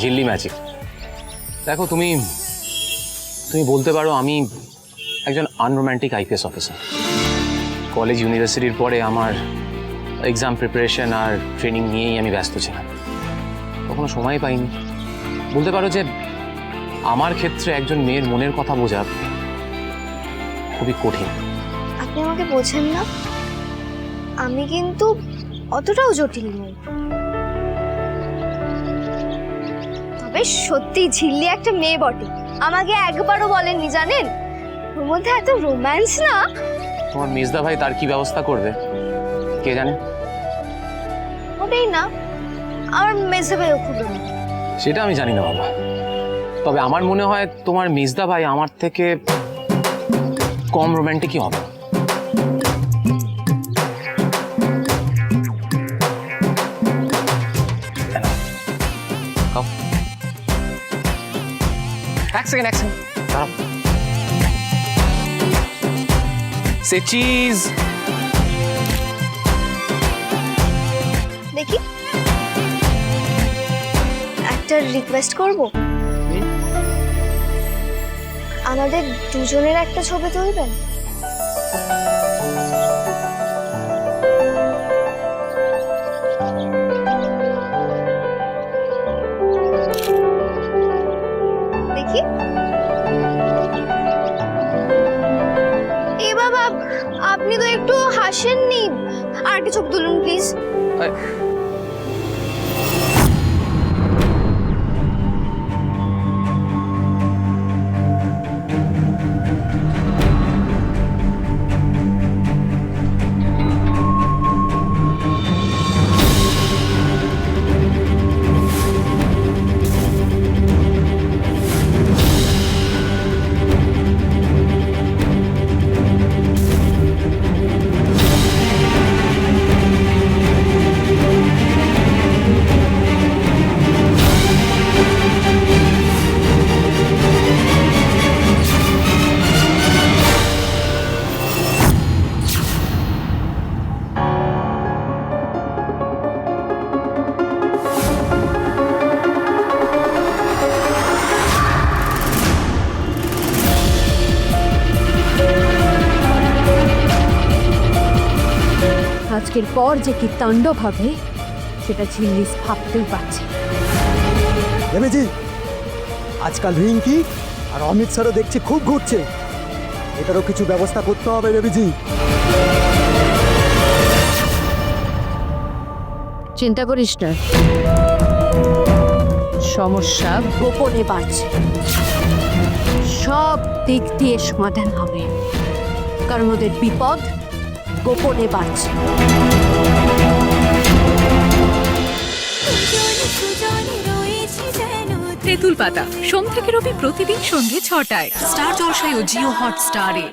ঝিল্লি ম্যাজিক দেখো, তুমি তুমি বলতে পারো আমি একজন আনরোম্যান্টিক আইপিএস অফিসার কলেজ ইউনিভার্সিটির পরে আমার এক্সাম প্রিপারেশন আর ট্রেনিং নিয়েই আমি ব্যস্ত ছিলাম। কখনো সময় পাইনি। বলতে পারো যে আমার ক্ষেত্রে একজন মেয়ের মনের কথা বোঝা খুবই কঠিন। আপনি আমাকে বোঝেন না? আমি কিন্তু অতটাও জটিল নই। তবে সত্যি ঝিল্লি একটা মেয়ে বটে। আমাকে একবারও বলেননি জানেন? ওর মধ্যে এত রোম্যান্স না? তোমার মিসদা ভাই তার কি ব্যবস্থা করবে? কে জানে? ওটাই না আমার মেসে ভাইও খুব সেটা আমি জানি না বাবা। তবে আমার মনে হয় তোমার মিসদা ভাই আমার থেকে কম রোম্যান্টিকই হবে। সেকেন্ড এক সেকেন্ড সে চিজ দেখি। একটা রিকোয়েস্ট করব? আমাদের দুজনের একটা ছবি তুলবেন? আপনি তো একটু হাসেননি। আর কিছু তুলুন প্লিজ আজকের পর যে কি তাণ্ডব হবে সেটা ঝিল্লিস ভাবতেও পারছে। ভেবেছি আজকাল রিঙ্কি আর অমিত স্যারও দেখছি খুব ঘুরছে। এটারও কিছু ব্যবস্থা করতে হবে ভেবেছি। চিন্তা করিস না। সমস্যা গোপনে বাড়ছে। সব দিক দিয়ে সমাধান হবে। কারণ ওদের বিপদ গোপনে বাড়ছে তেঁতুল পাতা সোম থেকে রবি প্রতিদিন সন্ধ্যে ছটায়। স্টার জলসায় ও জিও হট স্টারে